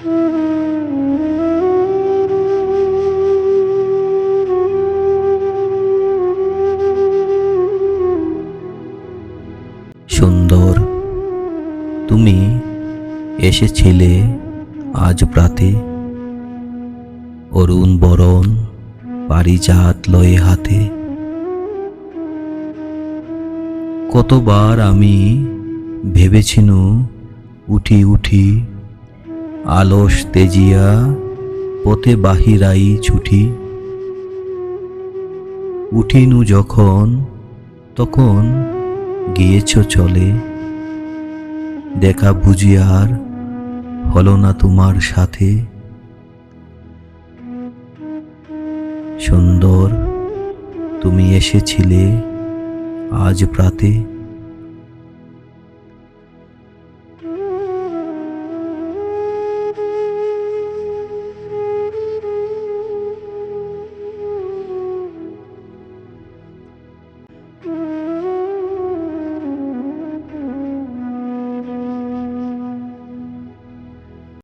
সুন্দর, তুমি এসেছিলে আজ প্রাতে অরুণ বরণ পারিজাত লয়ে হাতে। কতবার আমি ভেবেছিনু উঠি উঠি আলস তেজিয়া, পথে বাহিরাই ছুটি। উঠিনু যখন, তখন গিয়েছ চলে। দেখা বুঝি আর হলো না তোমার সাথে। সুন্দর, তুমি এসেছিলে আজ প্রাতে।